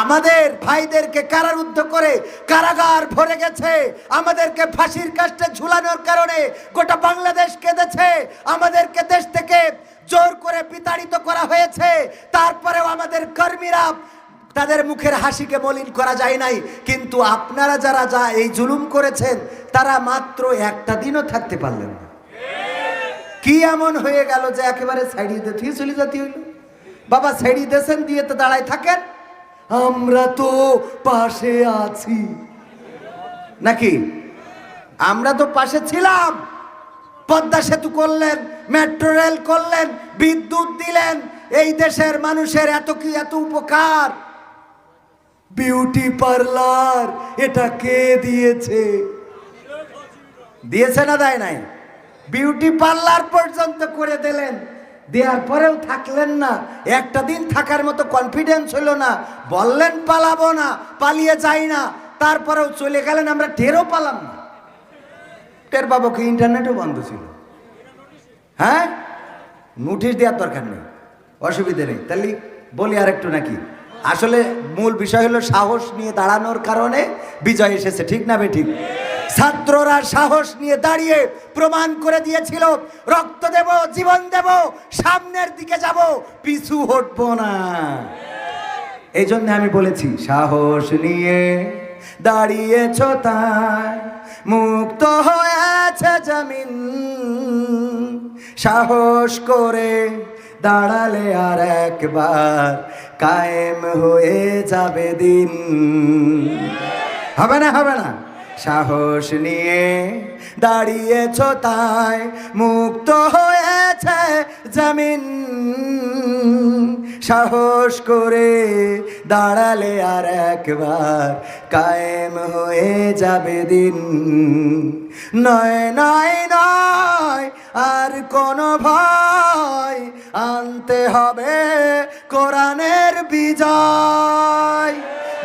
আমাদের ভাইদেরকে কারারুদ্ধ করে কারাগার ভরে গেছে। আমাদেরকে ফাঁসির কাস্টে ঝুলানোর কারণে গোটা বাংলাদেশ কেঁদেছে। আমাদেরকে দেশ থেকে জোর করে বিতাড়িত করা হয়েছে। তারপরেও আমাদের কর্মীরা তাদের মুখের হাসিকে মলিন করা যায় নাই। কিন্তু আপনারা যারা যা এই জুলুম করেছেন, তারা মাত্র একটা দিনও থাকতে পারলেন না। কি এমন হয়ে গেল যে একেবারে সাইডি দিয়ে চলে যেতে হইল? বাবা সাইডি দেশেন দিয়ে তো দাঁড়ায় থাকেন। আমরা তো পাশে আছি। নাকি? আমরা তো পাশে ছিলাম। পদ্মা সেতু করলেন, মেট্রো রেল করলেন, বিদ্যুৎ দিলেন, এই দেশের মানুষের এত কি এত উপকার? বিউটি পার্লার, এটা কে দিয়েছে? দিয়েছে না দেয় নাই। বিউটি পার্লার পর্যন্ত করে দিলেন। দেওয়ার পরেও থাকলেন না। একটা দিন থাকার মতো কনফিডেন্স হলো না। বললেন, পালাবো না, পালিয়ে যাই না। তারপরেও চলে গেলেন, আমরা টেরও পালাম না। টের পাবো কি ইন্টারনেটও বন্ধ ছিল। হ্যাঁ? নোটিশ দেওয়ার দরকার নেই। অসুবিধে নেই। তাহলে বলি আর একটু নাকি? আসলে মূল বিষয় হলো সাহস নিয়ে দাঁড়ানোর কারণে বিজয় এসেছে, ঠিক না বে, ঠিক? ছাত্ররা সাহস নিয়ে দাঁড়িয়ে প্রমাণ করে দিয়েছিল, রক্ত দেব, জীবন দেব, সামনের দিকে যাব, পিছু হটব না। এই জন্য আমি বলেছি, সাহস নিয়ে দাঁড়িয়েছ তাই, মুক্ত হয়েছে জামিন। সাহস করে দাঁড়ালে আর একবার কায়েম হয়ে যাবে দিন। হবে না হবে না। সাহস নিয়ে দাঁড়িয়েছ তাই মুক্ত হয়েছে জমিন। সাহস করে দাঁড়ালে আর একবার কায়েম হয়ে যাবে দিন। নয় নয় নয়, আর কোনো ভয় আনতে হবে কোরআনের বিজয়।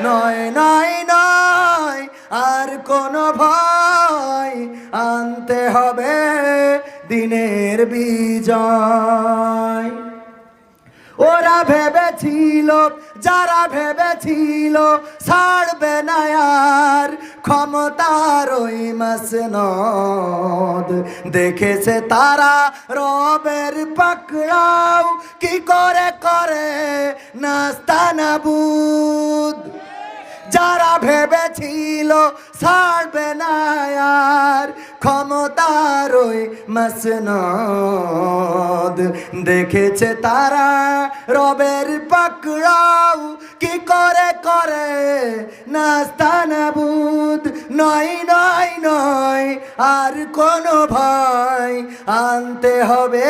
নয় নয় নয় কোনো ভয় আনতে হবে দিনের বিজয়। ওরা ভেবেছিল, যারা ভেবেছিল ছাড়বে না আর ক্ষমতার ওই মাসনদ। দেখেছে তারা রবের পাকড়াও, কি করে করে নাস্তা নাস্তানাবুদ যারা ভেবেছিল ছাড়বে না আর ক্ষমতার ওই মাসনদ, দেখেছে তারা রবের পাকড়াও কি করে করে? নাস্তানাবুদ নয় নয় নয়, আর কোনো ভয় আনতে হবে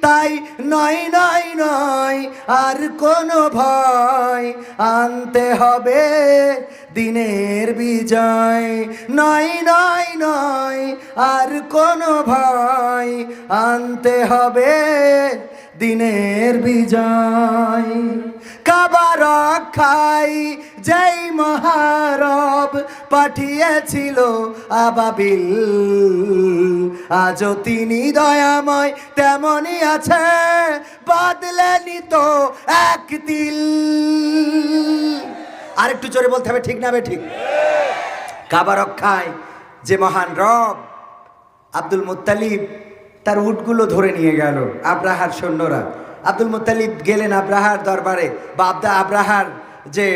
তাই নয় নয় নয়, আর কোনো ভয় আনতে হবে দিনের বিজয়। নয় নয় নয়, আর কোনো ভয় আনতে হবে দিনের বিজয়। কাবার খাই যেই মহারব পাঠিয়েছিল আবাবিল, আজও তিনি দয়াময় তেমনই আছে, বদলেনি তো এক দিল আরেকটু জোরে বলতে হবে, ঠিক না বে, ঠিক। কাবার রক্ষায় যে মহান রব আব্দুল মুত্তালিব তার উটগুলো ধরে নিয়ে গেল আব্রাহার সৈন্যরা। আব্দুল মুত্তালিব গেলেন আব্রাহার দরবারে বা আব্দা আব্রাহার যে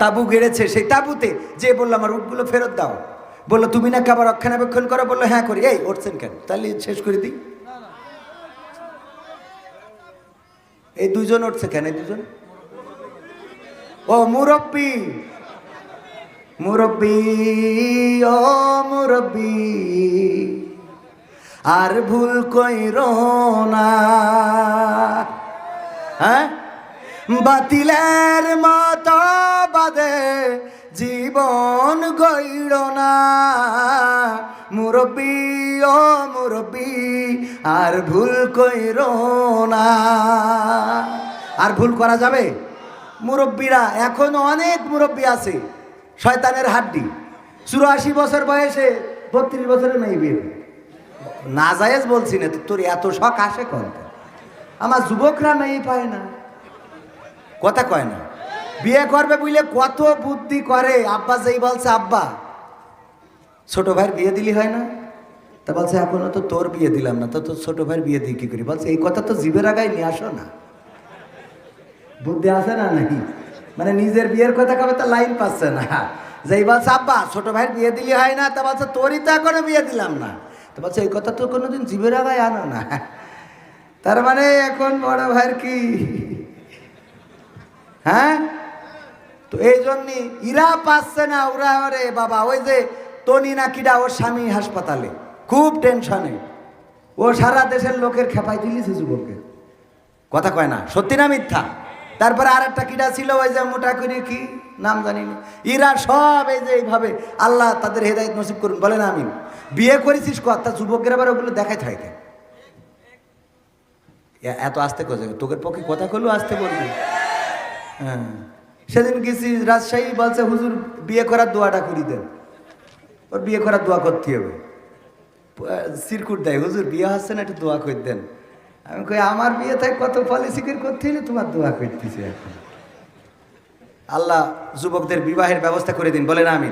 তাবু গেড়েছে সেই তাবুতে যে বলল, আমার উটগুলো ফেরত দাও। বলল, তুমি না কাবার রক্ষণাবেক্ষণ করো? বলল হ্যাঁ করি। এই উঠছেন কেন? তাহলে শেষ করে দিই। এই দুজন উঠছে কেন, এই দুজন? ও মুরব্বী মুরব্বী, ও মুরব্বী আর ভুল কইর না। হ্যাঁ? বাতিলের মত বাদে জীবন গইল না। মুরব্বী ও মুরব্বী, আর ভুল কইর না। আর ভুল করা যাবে? মুরব্বীরা, এখনও অনেক মুরব্বী আছে, শয়তানের হাড্ডি। চুরাশি বছর বয়সে, বত্রিশ বছরের মেয়ে বিয়ে। না জায়েজ বলছি না, তোর এত শখ আসে কোন আমার যুবকরা মেয়ে পায় না। কথা কয় না। বিয়ে করবে বুঝলে কত বুদ্ধি করে। আব্বা যেই বলছে, আব্বা, ছোট ভাইয়ের বিয়ে দিলি হয় না? তা বলছে, এখনও তো তোর বিয়ে দিলাম না, তো তোর ছোট ভাইয়ের বিয়ে দিই কি করি? বলছে, এই কথা তো জীবের আগায় নিয়ে আসো না। বুদ্ধি আছে না নাকি মানে নিজের বিয়ের কথা কবে তো লাইন পাচ্ছে না। যেই বলছে, আব্বা, ছোট ভাইয়ের বিয়ে দিলি হয় না, তা বলছে, তোরই তো এখনও বিয়ে দিলাম না। তো বলছে, এই কথা তো কোনোদিন জীবের আগায় আনো না। তার মানে এখন বড় ভাইয়ের কি? হ্যাঁ? তো এই জন্যই ইরা পাচ্ছে না, ওরা ওরে বাবা, ওই যে তনি না কিডা, ওর স্বামী হাসপাতালে। খুব টেনশনে। ও সারা দেশের লোকের খেপাই তুলিছে যুবকের কথা কয় না, সত্যি না মিথ্যা? তারপরে আর একটা কিডা ছিল, ওই যে মোটা করে কি? নাম জানি না। ইরা সব এই যে এইভাবে আল্লাহ তাদের হেদায়ত নসিব করুন বলে না আমি বিয়ে করেছিস কথা যুবকের আবার ওগুলো দেখাই থাকে। এত আসতে কোথায় তোকের পক্ষে কথা করলেও আসতে বলবি। হ্যাঁ। সেদিন গেছি রাজশাহী বলছে, হুজুর, বিয়ে করার দোয়াটা করি দেন ওর বিয়ে করার দোয়া করতে হবে। সিরকুট দেয়, হুজুর, বিয়ে হচ্ছে না, একটু দোয়া করে দেন। আমি কই, আমার বিয়ে তাই কত পলিসিকের করতে হলে তোমার দোয়া করতেছি এখন। আল্লাহ যুবকদের বিবাহের ব্যবস্থা করে দিন, বলেন আমি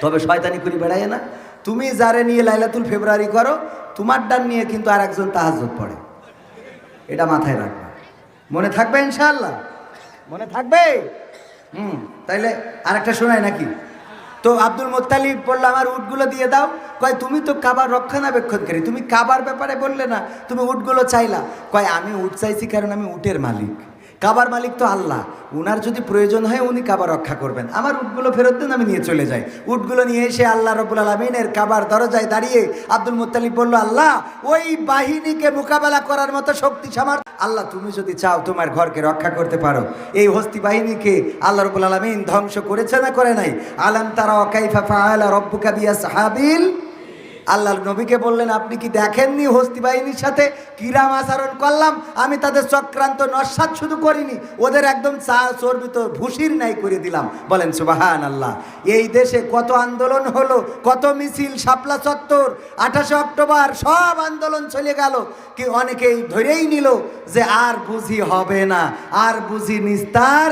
তবে শয়তানি করে বেড়ায় না। তুমি যারে নিয়ে লাইলাতুল ফেব্রুয়ারি করো, তোমার ডান নিয়ে কিন্তু আর একজন তাহাজত পড়ে। এটা মাথায় রাখবে। মনে থাকবে ইনশাল্লাহ মনে থাকবে? হুম, তাইলে আরেকটা শোনায় নাকি? তো আব্দুল মোত্তালিব বলল, আমার উটগুলো দিয়ে দাও। কয়, তুমি তো কাবার রক্ষণাবেক্ষণকারী। তুমি কাবার ব্যাপারে বললে না, তুমি উটগুলো চাইলা। কয়, আমি উট চাইছি কারণ আমি উটের মালিক। কাবার মালিক তো আল্লাহ। উনার যদি প্রয়োজন হয় উনি কাবার রক্ষা করবেন। আমার উটগুলো ফেরত দেন, আমি নিয়ে চলে যাই। উটগুলো নিয়ে এসে আল্লাহ রবুল আলমিনের কাবার দরজায় দাঁড়িয়ে আব্দুল মুত্তালিব বলল, আল্লাহ, ওই বাহিনীকে মোকাবেলা করার মতো শক্তি সামার আল্লাহ, তুমি যদি চাও তোমার ঘরকে রক্ষা করতে পারো। এই হস্তি বাহিনীকে আল্লাহ রবুল আলমিন ধ্বংস করেছে না করে নাই? আলাম তারা অকাইফা ফাআলা রব্বুকা বিয়া সাহাবিল আল্লাহ নবীকে বললেন, আপনি কি দেখেননি হস্তি বাহিনীর সাথে কিরাম আচরণ করলাম? আমি তাদের চক্রান্ত নস্বাত শুধু করিনি, ওদের একদম চা চর্বিত ভুসির নাই করে দিলাম। বলেন সুবাহান আল্লাহ এই দেশে কত আন্দোলন হলো, কত মিছিল, শাপলা চত্বর, আঠাশে অক্টোবর, সব আন্দোলন চলে গেল। কি অনেকেই ধরেই নিল যে আর বুঝি হবে না, আর বুঝি নিস্তার